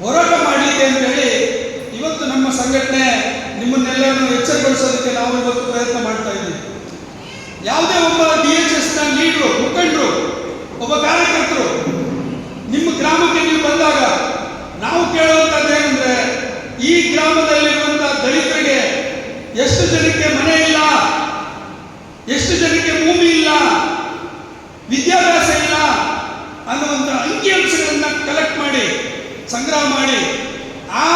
ಹೋರಾಟ ಮಾಡಲಿಕ್ಕೆ ಅಂತೇಳಿ ಇವತ್ತು ನಮ್ಮ ಸಂಘಟನೆ ನಿಮ್ಮನ್ನೆಲ್ಲರನ್ನು ಎಚ್ಚರಗೊಳಿಸೋದಕ್ಕೆ ನಾವು ಇವತ್ತು ಪ್ರಯತ್ನ ಮಾಡ್ತಾ ಇದ್ದೀವಿ. ಯಾವುದೇ ಒಬ್ಬ ಡಿ ಎಚ್ ಎಸ್ನ ಲೀಡ್ರು, ಮುಖಂಡರು, ಒಬ್ಬ ಕಾರ್ಯಕರ್ತರು, ನಿಮ್ಮ ಗ್ರಾಮಕ್ಕೆ ನೀವು ಬಂದಾಗ ನಾವು ಕೇಳುವಂಥದ್ದು ಏನಂದ್ರೆ, ಈ ಗ್ರಾಮದಲ್ಲಿರುವಂತಹ ದಲಿತರಿಗೆ ಎಷ್ಟು ಜನಕ್ಕೆ ಮನೆ ಇಲ್ಲ, ಎಷ್ಟು ಜನಕ್ಕೆ ಭೂಮಿ ಇಲ್ಲ, ವಿದ್ಯಾಭ್ಯಾಸ ಇಲ್ಲ ಅನ್ನುವಂಥ ಅಂಕಿಅಂಶಗಳನ್ನ ಕಲೆಕ್ಟ್ ಮಾಡಿ ಸಂಗ್ರಹ ಮಾಡಿ ಆ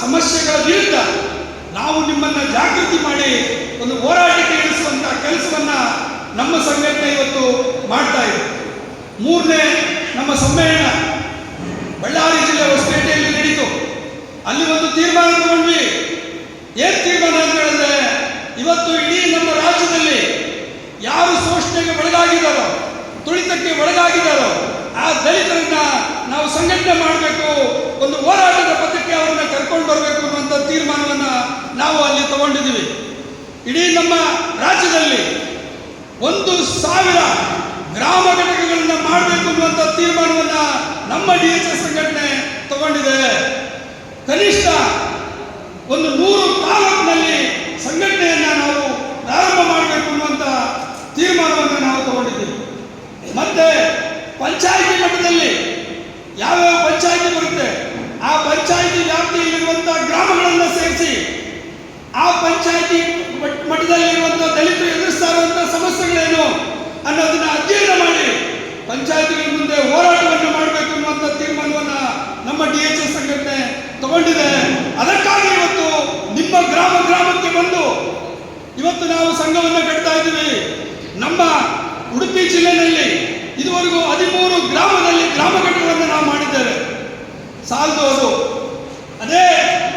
ಸಮಸ್ಯೆಗಳ ವಿರುದ್ಧ ನಾವು ನಿಮ್ಮನ್ನ ಜಾಗೃತಿ ಮಾಡಿ ಒಂದು ಹೋರಾಟಕ್ಕೆ ಇಳಿಸುವಂತ ಕೆಲಸವನ್ನ ನಮ್ಮ ಸಂಘಟನೆ ಇವತ್ತು ಮಾಡ್ತಾ ಇದೆ. ಮೂರನೇ ನಮ್ಮ ಸಮ್ಮೇಳನ ಬಳ್ಳಾರಿ ಜಿಲ್ಲೆ ಹೊಸಪೇಟೆಯಲ್ಲಿ ನಡೀತು. ಅಲ್ಲಿ ಒಂದು ತೀರ್ಮಾನ ತಗೊಂಡ್ವಿ. ಏನ್ ತೀರ್ಮಾನ ಅಂತ ಹೇಳಿದ್ರೆ ಇವತ್ತು ಇಡೀ ನಮ್ಮ ರಾಜ್ಯದಲ್ಲಿ ಯಾರು ಶೋಷಣೆಗೆ ಒಳಗಾಗಿದ್ದಾರೋ, ತುಳಿತಕ್ಕೆ ಒಳಗಾಗಿದ್ದಾರೋ ಆ ದಲಿತರನ್ನ ನಾವು ಸಂಘಟನೆ ಮಾಡಬೇಕು, ಒಂದು ಹೋರಾಟದ ಪಥಕ್ಕೆ ಅವರನ್ನ ಕರ್ಕೊಂಡು ಬರಬೇಕು ಅನ್ನುವಂಥ ತೀರ್ಮಾನವನ್ನ ನಾವು ಅಲ್ಲಿ ತಗೊಂಡಿದ್ದೀವಿ. ಇಡೀ ನಮ್ಮ ರಾಜ್ಯದಲ್ಲಿ ಒಂದು ಸಾವಿರ ಗ್ರಾಮ ಘಟಕಗಳನ್ನ ಮಾಡಬೇಕು ಅನ್ನುವಂಥ ತೀರ್ಮಾನವನ್ನ ನಮ್ಮ ಡಿ ಸಂಘಟನೆ ತಗೊಂಡಿದೆ ಕನಿಷ್ಠ ಒಂದು ನೂರು ತಾಲೂಕಿನಲ್ಲಿ ಸಂಘಟನೆಯನ್ನ ನಾವು ಪ್ರಾರಂಭ ಮಾಡಬೇಕು ಅನ್ನುವಂಥ ತೀರ್ಮಾನವನ್ನು ನಾವು ತಗೊಂಡಿದ್ದೀವಿ ಮತ್ತೆ ಪಂಚಾಯಿತಿ ಮಟ್ಟದಲ್ಲಿ ಯಾವ್ಯಾವ ಪಂಚಾಯಿತಿ ಬರುತ್ತೆ ಆ ಪಂಚಾಯಿತಿ ವ್ಯಾಪ್ತಿಯಲ್ಲಿರುವಂತಹ ಗ್ರಾಮಗಳನ್ನ ಸೇರಿಸಿ ಆ ಪಂಚಾಯಿತಿ ಮಟ್- ಮಟ್ಟದಲ್ಲಿರುವಂತಹ ದಲಿತರು ಎದುರಿಸ್ತಾ ಇರುವಂತಹ ಸಮಸ್ಯೆಗಳೇನು ಅನ್ನೋದನ್ನ ಅಧ್ಯಯನ ಮಾಡಿ ಮುಂದೆ ಹೋರಾಟವನ್ನು ಮಾಡಬೇಕು ಅನ್ನುವಂಥ ತೀರ್ಮಾನವನ್ನ ನಮ್ಮ ಡಿ ಎಚ್ ಎಸ್ ಸಂಘಟನೆ ತಗೊಂಡಿದೆ. ಅದಕ್ಕಾಗಿ ಇವತ್ತು ನಿಮ್ಮ ಗ್ರಾಮ ಗ್ರಾಮಕ್ಕೆ ಬಂದು ಇವತ್ತು ನಾವು ಸಂಘವನ್ನು ಕಟ್ತಾ ಇದ್ದೀವಿ. ನಮ್ಮ ಉಡುಪಿ ಜಿಲ್ಲೆಯಲ್ಲಿ ಇದುವರೆಗೂ ಹದಿಮೂರು ಗ್ರಾಮದಲ್ಲಿ ಗ್ರಾಮ ಘಟಕಗಳನ್ನು ನಾವು ಮಾಡಿದ್ದೇವೆ. ಸಾಲದು ಅದು. ಅದೇ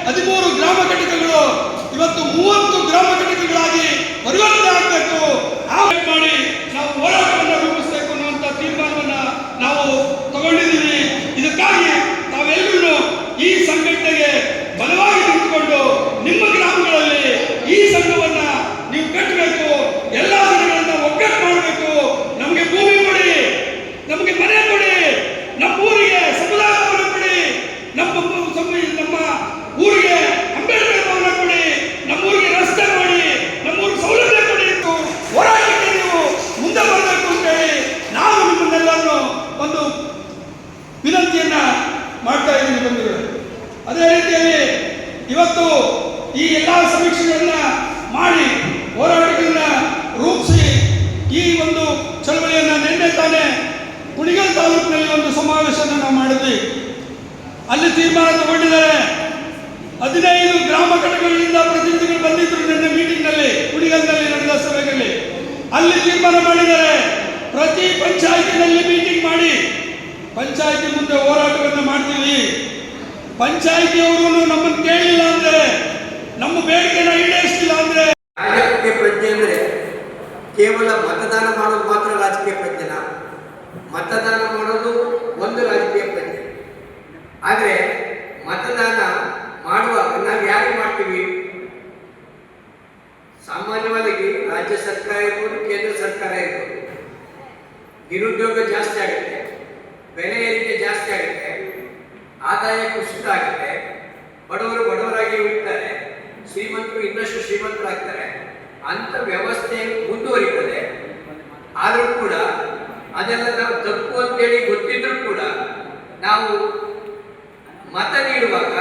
ಹದಿಮೂರು ಗ್ರಾಮ ಘಟಕಗಳು ಇವತ್ತು ಮೂವತ್ತು ಗ್ರಾಮ ಘಟಕಗಳಾಗಿ ಪರಿವರ್ತನೆ ಆಗಬೇಕು ಆ ಮಾಡಿ ನಾವು ಹೋರಾಟವನ್ನು ರೂಪಿಸಬೇಕು ಅನ್ನುವಂಥ ತೀರ್ಮಾನವನ್ನ ನಾವು ತಗೊಂಡಿದ್ದೀವಿ ಇದಕ್ಕಾಗಿ ನಾವೆಲ್ಲರೂ ಈ ಸಂಘಟನೆಗೆ ಬಲವಾಗಿ ನಿಂತುಕೊಂಡು ನಿಮ್ಮ ಗ್ರಾಮಗಳಲ್ಲಿ ಈ ಸಂಘವನ್ನ ನೀವು ಕಟ್ಟಬೇಕು ಎಲ್ಲ ಜನಗಳನ್ನ ಒಗ್ಗಟ್ಟು ಮಾಡಬೇಕು ನಮಗೆ ಭೂಮಿ ಕೊಡಿ ನಮಗೆ ಮನೆ ಕೊಡಿ ನಮ್ಮ ಊರಿಗೆ ಸಮುದಾಯ ಭವನ ಕೊಡಿ ನಮ್ಮ ಊ- ಸಮ- ನಮ್ಮ ಊರಿಗೆ ಅಂಬೇಡ್ಕರ್ ಭವನ ಕೊಡಿ ನಮ್ಮ ಊರಿಗೆ ರಸ್ತೆ ಮಾಡಿ ನಮ್ಮ ಊರಿಗೆ ಸೌಲಭ್ಯ ಕೊಡಿ ಎಂದು ಹೋರಾಟಕ್ಕೆ ನೀವು ಮುಂದೆ ಬರಬೇಕು ಅಂತೇಳಿ ನಾವು ನಿಮ್ಮನ್ನೆಲ್ಲರನ್ನು ಒಂದು ವಿನಂತಿಯನ್ನ ಮಾಡ್ತಾ ಇದ್ದೀನಿ ಬಂಧುಗಳು ಅದೇ ರೀತಿಯಲ್ಲಿ ಇವತ್ತು ಈ ಎಲ್ಲ ಸಮೀಕ್ಷೆಗಳನ್ನ ಮಾಡಿ ಹೋರಾಟಗಳನ್ನ ರೂಪಿಸಿ ಈ ಒಂದು ಚಳವಳಿಯನ್ನ ನಿನ್ನೆ ತಾನೇ ಕುಣಿಗಲ್ ತಾಲೂಕಿನಲ್ಲಿ ಒಂದು ಸಮಾವೇಶನ ನಾವು ಮಾಡಿದ್ವಿ ಅಲ್ಲಿ ತೀರ್ಮಾನ ತಗೊಂಡಿದ್ದಾರೆ ಹದಿನೈದು ಗ್ರಾಮ ಘಟಕಗಳಿಂದ ಪ್ರತಿನಿಧಿಗಳು ಬಂದಿದ್ರು ನಿನ್ನೆ ಮೀಟಿಂಗ್ನಲ್ಲಿ ಕುಡಿಗಲ್ನಲ್ಲಿ ನಡೆದ ಸಭೆಗಳಲ್ಲಿ ಅಲ್ಲಿ ತೀರ್ಮಾನ ಮಾಡಿದ್ದಾರೆ ಪ್ರತಿ ಪಂಚಾಯತಿನಲ್ಲಿ ಮೀಟಿಂಗ್ ಮಾಡಿ ಪಂಚಾಯತಿ ಮುಂದೆ ಹೋರಾಟವನ್ನು ಮಾಡ್ತೀವಿ. ಪಂಚಾಯತಿಯವರು ನಮ್ಮನ್ನು ಕೇಳಿಲ್ಲ ಅಂದ್ರೆ, ನಮ್ಮ ಬೇಡಿಕೆನ ಈಡೇರಿಸಲಿಲ್ಲ ಅಂದ್ರೆ. ರಾಜಕೀಯ ಪ್ರಜ್ಞೆ ಅಂದ್ರೆ ಕೇವಲ ಮತದಾನ ಮಾಡೋದು ಮಾತ್ರ ರಾಜಕೀಯ ಪ್ರಜ್ಞೆನ? ಮತದಾನ ಮಾಡೋದು ಆದರೆ ಮತದಾನ ಮಾಡುವಾಗ ನಾವು ಯಾರಿಗೆ ಮಾಡ್ತೀವಿ? ಸಾಮಾನ್ಯವಾಗಿ ರಾಜ್ಯ ಸರ್ಕಾರ ಇರ್ಬೋದು, ಕೇಂದ್ರ ಸರ್ಕಾರ ಇರ್ಬೋದು. ನಿರುದ್ಯೋಗ ಜಾಸ್ತಿ ಆಗುತ್ತೆ, ಬೆಲೆ ಏರಿಕೆ ಜಾಸ್ತಿ ಆಗುತ್ತೆ, ಆದಾಯ ಕುಸಿತ ಆಗುತ್ತೆ. ಬಡವರು ಬಡವರಾಗಿ ಉಳಿತಾರೆ, ಶ್ರೀಮಂತರು ಇನ್ನಷ್ಟು ಶ್ರೀಮಂತರಾಗ್ತಾರೆ. ಅಂತ ವ್ಯವಸ್ಥೆ ಮುಂದುವರಿತದೆ. ಆದರೂ ಕೂಡ ಅದೆಲ್ಲ ನಾವು ತಪ್ಪು ಅಂತೇಳಿ ಗೊತ್ತಿದ್ರೂ ಕೂಡ ನಾವು ಮತ ನೀಡುವಾಗ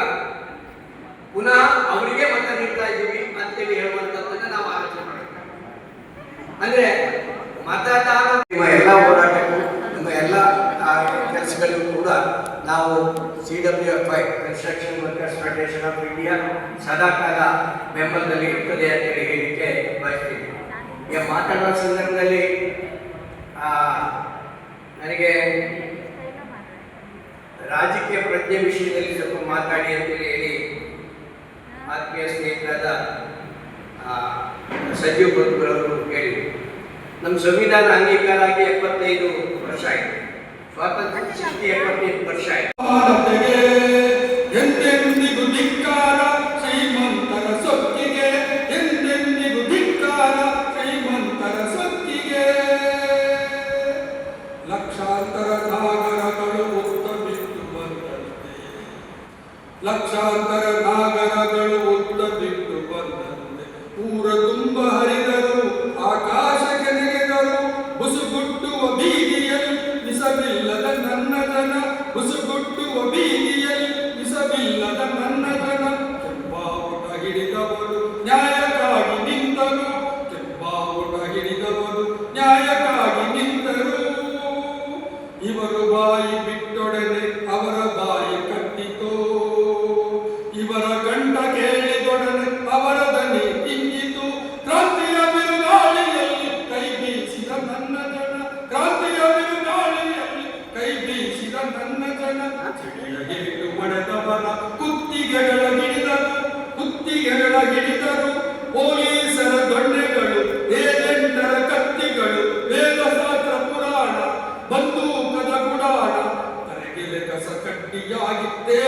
ಪುನಃ ಅವರಿಗೆ ಮತ ನೀಡ್ತಾ ಇದ್ದೀವಿ ಅಂತೇಳಿ ಹೇಳುವಂತದ್ದನ್ನ ನಾವು ಆಲೋಚನೆ ಮಾಡಬೇಕು ಅಂದ್ರೆ ಮತದಾನ ನಿಮ್ಮ ಎಲ್ಲ ಹೋರಾಟಕ್ಕೂ, ನಿಮ್ಮ ಎಲ್ಲ ಕೆಲಸಗಳಿಗೂ ಕೂಡ ನಾವು C W F I construction workers federation of India ಸದಾಕಾಲ ಬೆಂಬಲದಲ್ಲಿ ಇರ್ತದೆ ಅಂತೇಳಿ ಹೇಳಲಿಕ್ಕೆ ಬಯಸ್ತೀನಿ. ಈಗ ಮಾತಾಡುವ ಸಂದರ್ಭದಲ್ಲಿ ನನಗೆ ರಾಜಕೀಯ ಪ್ರಜ್ಞೆ ವಿಷಯದಲ್ಲಿ ಸ್ವಲ್ಪ ಮಾತಾಡಿ ಅಂತೇಳಿ ಹೇಳಿ ಆತ್ಮೀಯ ಸ್ನೇಹಿತರಾದ ಆ, ಸಂಜೀವ್ ಬದುಕರವರು ಹೇಳಿದರು. ನಮ್ಮ ಸಂವಿಧಾನ ಅಂಗೀಕಾರ ಆಗಿ ಎಪ್ಪತ್ತೈದು ವರ್ಷ ಆಯಿತು. ಸ್ವಾತಂತ್ರ್ಯ ಎಪ್ಪತ್ತೈದು ವರ್ಷ ಆಯಿತು. ಆಗಿತ್ತೇ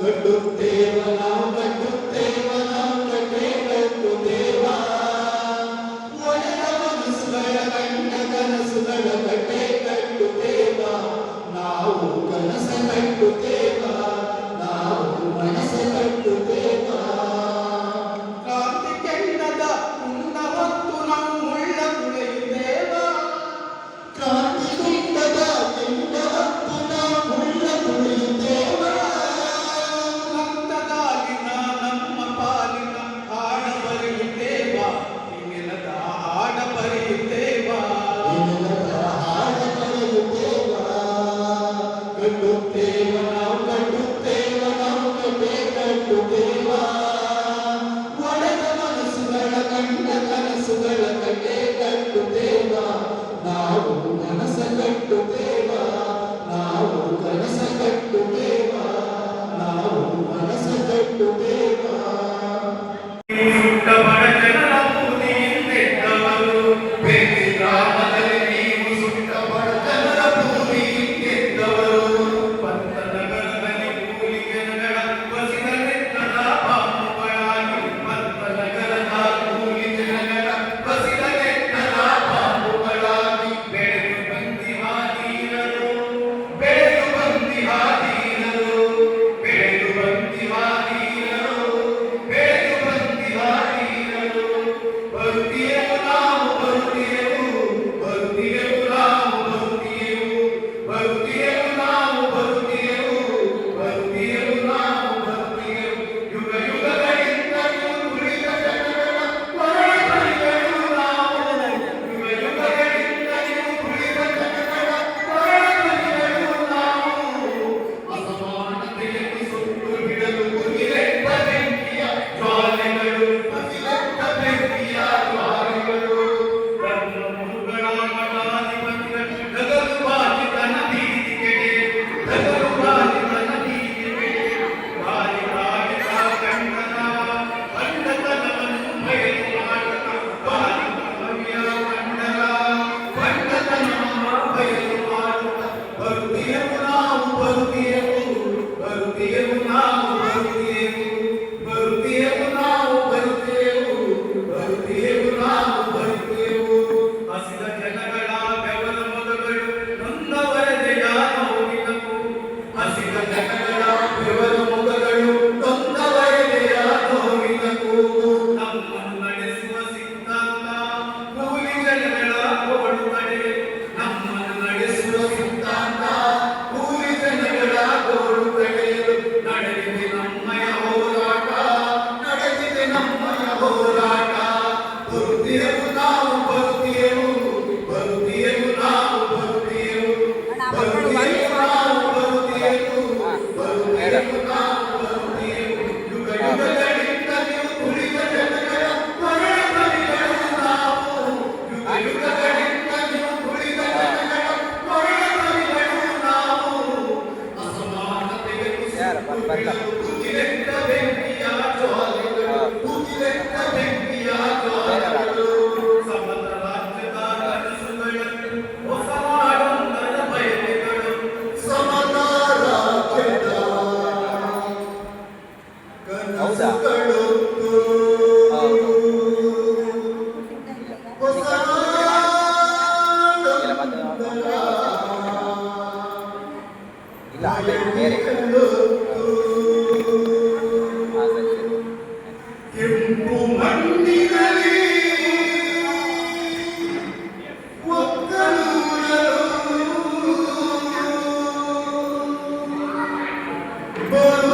కనసు కట్టు దేవా నావు కనస కట్టు దేవా Thank you. Boa noite.